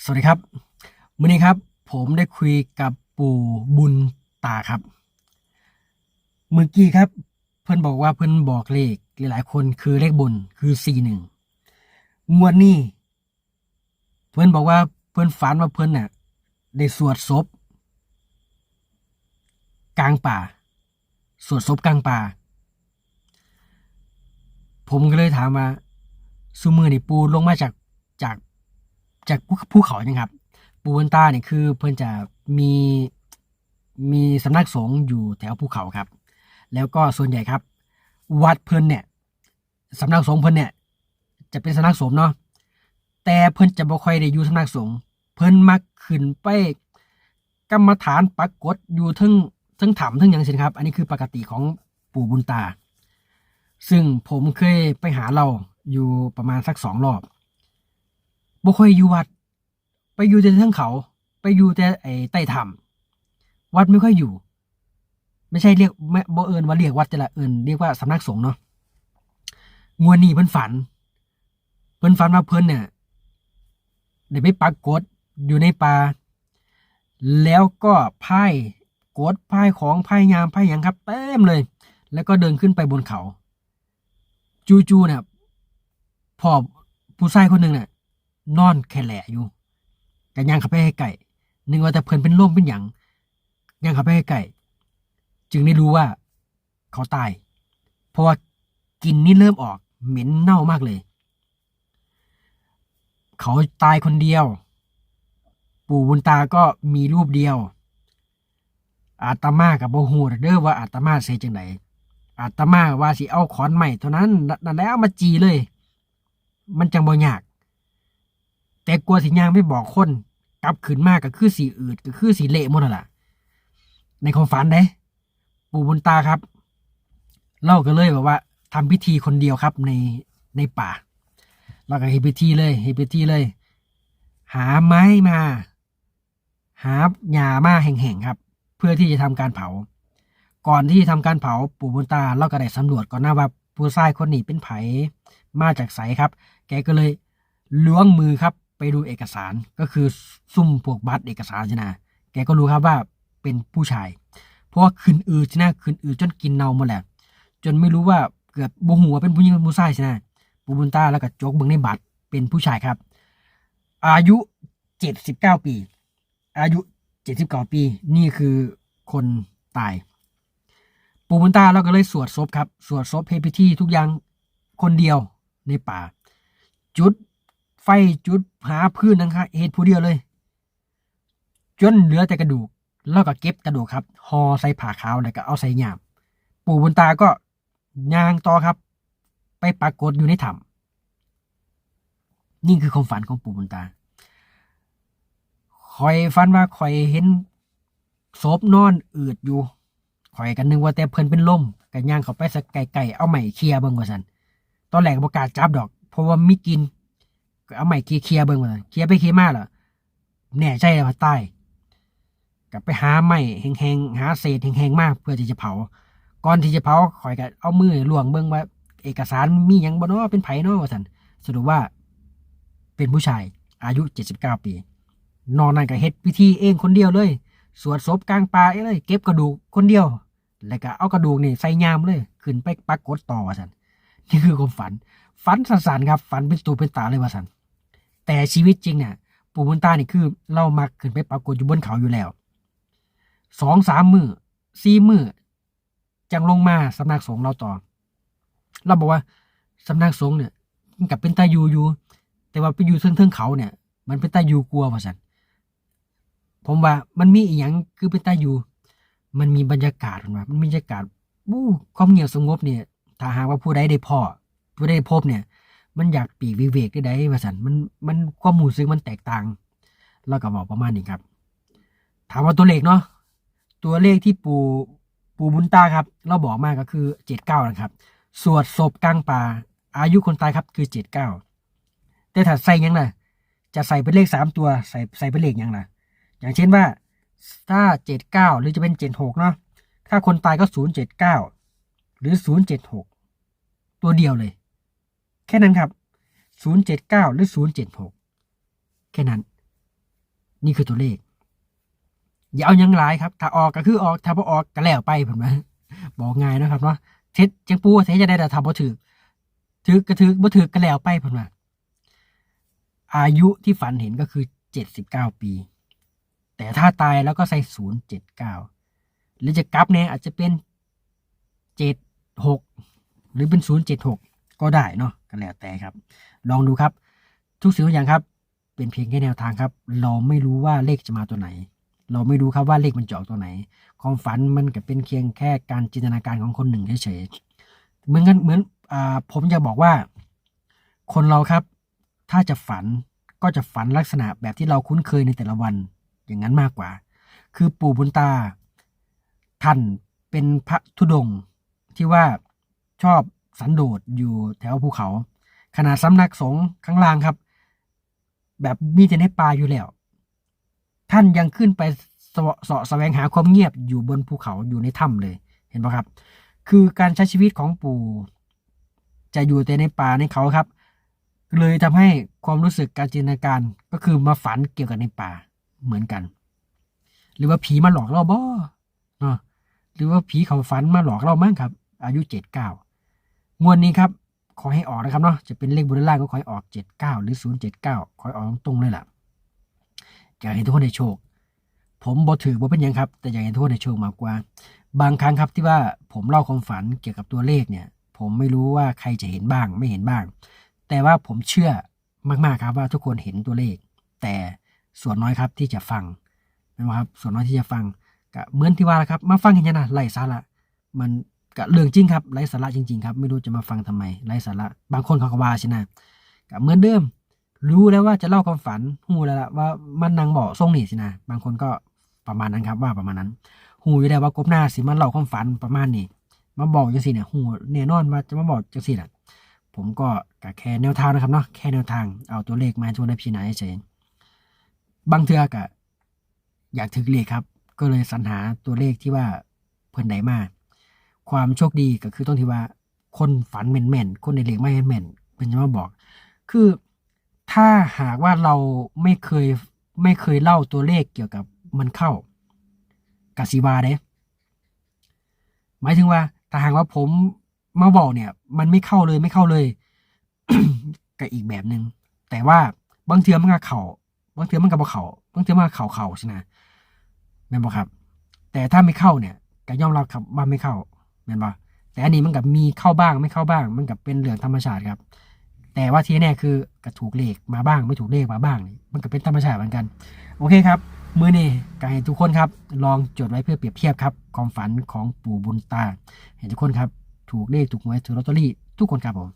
สวัสดีครับวันนี้ครับ ผมได้คุยกับปู่บุญตาครับ เมื่อกี้ครับ เพื่อนบอกว่าเพื่อนบอกเลขหลายๆคนคือเลขบนคือสี่หนึ่งงวดนี้เพื่อนบอกว่าเพื่อนฝันว่าเพื่อนน่ะได้สวดศพกลางป่า สวดศพกลางป่า ผมก็เลยถามว่าซูมือนี่ปูลงมาจากจาก จากภูเขาเนี่ยครับ ปูบันตาเนี่ยคือเพื่อนจะมีมีสำนักสงฆ์อยู่แถวภูเขาครับ แล้วก็ส่วนใหญ่ครับ วัดเพื่อนเนี่ยสำนักสงฆ์เพื่อนเนี่ย จะเป็นสำนักสงฆ์เนาะแต่เพื่อนจะบ่ค่อยได้อยู่สำนักสงฆ์เพื่อนมักขึ้นไปกรรมฐานปรากฏอยู่ทั้งทั้งถ้ำทั้งยังสิครับ อันนี้คือปกติของปู่บุญตา ซึ่งผมเคยไปหาเราอยู่ประมาณสักสองรอบ บ่ค่อยอยู่วัด ไปอยู่แต่เทิงเขา ไปอยู่แต่ไอ้ใต้ถ้ำวัดไม่ค่อยอยู่ ไม่ใช่เรียกไม่บ่เอิญว่าเรียกวัดแต่ละเอิญเรียกว่าสำนักสงฆ์เนาะงวนี้เพิ่นฝัน เพิ่นฝันว่าเพิ่นเนี่ยได้ไปปักกดอยู่ในป่าแล้วก็พ่ายกดพ่ายของพ่ายยามพ่ายหยังครับเต็มเลย แล้วก็เดินขึ้นไปบนเขา จูๆเนี่ยพอผู้ชายคนหนึ่งเนี่ย นอนแค่แหละอยู่กันย่างเข้าไปให้ไก่นึกว่าแต่เพิ่นเป็นลมเป็นหยังย่างเข้าไปให้ไก่จึงได้รู้ว่าเขาตาย เพราะว่ากลินนี่เริ่มออกเหม็นเน่ามากเลย เขาตายคนเดียว ปู่บุญตาก็มีรูปเดียว อาตมากับโบฮูเด้อว่าอาตมาเสียจังไดอาตมาว่าสิเอาขอนใหม่เท่านั้นนั่นแล้วมาจีเลย มันจังบ่ยาก แต่กลัวสิย่างไม่บอกคนกลับขึ้นมากก็คือสีอืดก็คือสีเละหมดนั่นล่ะ ในความฝันเด้ปู่บุญตาครับ เล่ากันเลยแบบว่าทำพิธีคนเดียวครับในในป่าเราก็เฮดพิธีเลยเฮดพิธีเลย หาไม้มา หาหญ้ามาแห่งๆครับ เพื่อที่จะทำการเผา ก่อนที่จะทำการเผาปู่บุญตาเราก็ได้สำรวจก่อนหน้าว่าผู้ชายคนนี้เป็นไผมาจากไสครับ แกก็เลยล้วงมือครับ ไปดูเอกสารก็คือซุ่มพวกบัตรเอกสารใช่ไหมแกก็รู้ครับว่าเป็นผู้ชาย เพราะว่าขึ้นอืดใช่ไหมขึ้นอืดจนกินเน่าหมดแหละจนไม่รู้ว่าเกือบโมหัวเป็นผู้หญิงเป็นผู้ชายใช่ไหมปูบุญตาแล้วก็โจกเบิ่งในบัตรเป็นผู้ชายครับ อายุเจ็ดสิบเก้าปี อายุเจ็ดสิบเก้าปี นี่คือคนตายปูบุญตาเราก็เลยสวดศพครับ สวดศพเฮพิธีทุกอย่างคนเดียวในป่า จุด ไฟจุดหาพื้นนะครับเหตุผู้เดียวเลย จนเหลือแต่กระดูก แล้วก็เก็บกระดูกครับห่อใส่ผ้าขาวแล้วก็เอาใส่ยามปู่บุญตาก็ยางต่อครับ ไปปรากฏอยู่ในถ้ำนี่คือความฝันของปู่บุญตาคอยฝันว่าคอยเห็นศพนอนอืดอยู่คอยกันนึกว่าแต่เพิ่นเป็นลมกันย่างเขาไปสักไก่ๆเอาใหม่เคลียร์เบิ่งว่าสันตอนแรกก็บ่กล้าจับดอก เพราะว่ามีกิน ก็เอาใหม่เคลียร์เบิ่งว่าเคลียร์ไปเคลียร์มาเหรอแน่ใจเลยว่าตายกลับไปหาไม้แห้งๆหาเศษแห้งๆมากเพื่อที่จะเผา ก่อนที่จะเผาข่อยก็เอามือลวงเบิ่งว่า เอกสารมีหยังบ่เนาะเป็นไผเนาะว่าสันสรุปว่า เป็นผู้ชายอายุ79ปี นอนนั่นก็เฮ็ดพิธีเองคนเดียวเลยสวดศพกลางป่าเลย เก็บกระดูกคนเดียว แล้วก็เอากระดูกนี่ใส่ยามเลย ขึ้นไปปรากฏต่อว่าซั่นนี่คือความฝัน ฝันสันๆครับ ฝันเป็นตัวเป็นตาเลยว่าซั่น แต่ชีวิตจริงเนี่ยปู่บุญตานี่คือเรามักขึ้นไปปรากฏอยู่บนเขาอยู่แล้วสองสามมือสี่มือจังลงมาสำนักสงฆ์เราต่อ เราบอกว่าสำนักสงฆ์เนี่ยมันกับเป็นตายูอยู่แต่ว่าไปอยู่เทิงๆเขาเนี่ย มันเป็นตายูกลัวว่าสันผมว่ามันมีอีหยังคือเป็นตายูมันมีบรรยากาศมันว่ามันมีบรรยากาศบู้ความเงียบสงบเนี่ยถ้าหากว่าผู้ใดได้พ่อผู้ใดได้พบเนี่ย มันอยากปีกวิเวกได้ได้ว่าสันมันมันความรู้สึกมันแตกต่างเราก็บอกประมาณนี้ครับ ถามว่าตัวเลขเนาะตัวเลขที่ปูปูบุญตาครับ เราบอกมากก็คือเจ็ดเก้านะครับ สวดศพกลางป่า อายุคนตายครับคือเจ็ดเก้าแต่ถ้าใส่ยังล่ะจะใส่เป็นเลขสามตัวใส่ใส่เป็นเลขยังล่ะอย่างเช่นว่าถ้าเจ็ดเก้าหรือจะเป็นเจ็ดหกเนาะถ้าคนตายก็ศูนย์เจ็ดเก้าหรือศูนย์เจ็ดหกตัวเดียวเลย ค่นั้นครับศูนย์เจ็ดเก้าหรือศูนย์เจ็ดหกแค่นั้น นี่คือตัวเลข อย่าเอายังหลายครับ ถ้าออกก็คือออก ถ้าบ่ออกก็แล้วไปผมนะบอกง่ายนะครับเนาะเท็จจังปูเท็จจะได้แต่ทำบ่ถือถือก็ถือบ่ถือก็แล้วไปผมว่าอายุที่ฝันเห็นก็คือเจ็ดสิบเก้าปี แต่ถ้าตายแล้วก็ใส่ศูนย์เจ็ดเก้าหรือจะกลับเนี่ยอาจจะเป็นเจ็ดหกหรือเป็นศูนย์เจ็ดหกก็ได้เนาะ ก็แล้วแต่ครับ ลองดูครับ ทุกสิ่งทุกอย่างครับ เป็นเพียงแค่แนวทางครับ เราไม่รู้ว่าเลขจะมาตัวไหน เราไม่รู้ครับว่าเลขมันจะออกตัวไหน ความฝันมันก็เป็นเพียงแค่การจินตนาการของคนหนึ่งเฉยๆเหมือนกันเหมือนอผมจะบอกว่า คนเราครับ ถ้าจะฝันก็จะฝันลักษณะแบบที่เราคุ้นเคยในแต่ละวันอย่างนั้นมากกว่า คือปู่บุญตาท่านเป็นพระธุดงค์ที่ว่าชอบ สันโดษอยู่แถวภูเขา ขนาดสำนักสงฆ์ข้างล่างครับ แบบมีแต่ในป่าอยู่แล้ว ท่านยังขึ้นไปเสาะสะแสวงหาความเงียบอยู่บนภูเขาอยู่ในถ้ำเลย เห็นปะครับ คือการใช้ชีวิตของปู่ จะอยู่แต่ในป่าในเขาครับ เลยทำให้ความรู้สึกการจินตนาการก็คือมาฝันเกี่ยวกับในป่าเหมือนกัน หรือว่าผีมาหลอกเราบ่หรือว่าผีเขาฝันมาหลอกเรามั้งครับ อายุเจ็ดเก้า งวดนี้ครับขอให้ออกนะครับเนาะจะเป็นเลขบนล่างก็ขอให้ออกเจ็ดเก้าหรือศูนย์เจ็ดเก้าขอให้ออกตรงๆเลยล่ะอยากให้ทุกคนได้โชค ผมบ่ถือบ่เป็นยังครับ แต่อยากให้ทุกคนได้โชคมากกว่า บางครั้งครับที่ว่าผมเล่าความฝันเกี่ยวกับตัวเลขเนี่ย ผมไม่รู้ว่าใครจะเห็นบ้างไม่เห็นบ้าง แต่ว่าผมเชื่อมากๆครับว่าทุกคนเห็นตัวเลข แต่ส่วนน้อยครับที่จะฟังนะครับ ส่วนน้อยที่จะฟังก็เหมือนที่ว่าละครับ มาฟังเห็นยังนะไร้สาระมัน ก็เรื่องจริงครับไร้สาระจริง ๆ ครับ ไม่รู้จะมาฟังทำไมไร้สาระบางคนเขาก็ว่าใช่นะก็เหมือนเดิม รู้แล้วว่าจะเล่าความฝันหูแล้วล่ะว่ามันนางบอกทรงนี่สินะบางคนก็ประมาณนั้นครับ ว่าประมาณนั้นหูอยู่แล้วว่ากบหน้าสิมันเล่าความฝันประมาณนี้มาบอกจังสิเนี่ยหูแน่นอนว่าจะมาบอกจังสิน่ะผมก็กแค่แนวทางนะครับเนาะแค่แนวทางเอาตัวเลขมาชวนให้พี่นายเฉยบางเทือกะอยากถึงเลขครับ ก็เลยสรรหาตัวเลขที่ว่าเพิ่นไหนมา ความโชคดีก็คือต้องที่ว่า คนฝันแม่นๆคนในเลขไม่แม่นๆเพิ่นจะมาบอก คือถ้าหากว่าเราไม่เคยไม่เคยเล่าตัวเลขเกี่ยวกับมันเข้ากสิวาเด้หมายถึงว่าถ้าหากว่าผมมาบอกเนี่ย มันไม่เข้าเลยไม่เข้าเลยก็อีกแบบหนึ่งแต่ว่าบางเทือมันก็เข่าบางเทือมันก็บ่เข่าบางเทือมันก็เข่าเข่าใช่ไหมแม่นบ่ครับ แต่ถ้าไม่เข้าเนี่ยก็ยอมรับครับว่าไม่เข้า แม่นบ่แต่อันนี้มันกับมีเข้าบ้างไม่เข้าบ้าง มันกับเป็นเรื่องธรรมชาติครับ แต่ว่าที่แน่คือกระถูกเลขมาบ้างไม่ถูกเลขมาบ้างนี่มันก็เป็นธรรมชาติเหมือนกัน โอเคครับมือนี้ก็ให้ทุกคนครับ ลองจดไว้เพื่อเปรียบเทียบครับความฝันของปู่บุญตา เห็นทุกคนครับ ถูกเลขถูกหวยถูกลอตเตอรี่ทุกคนครับผม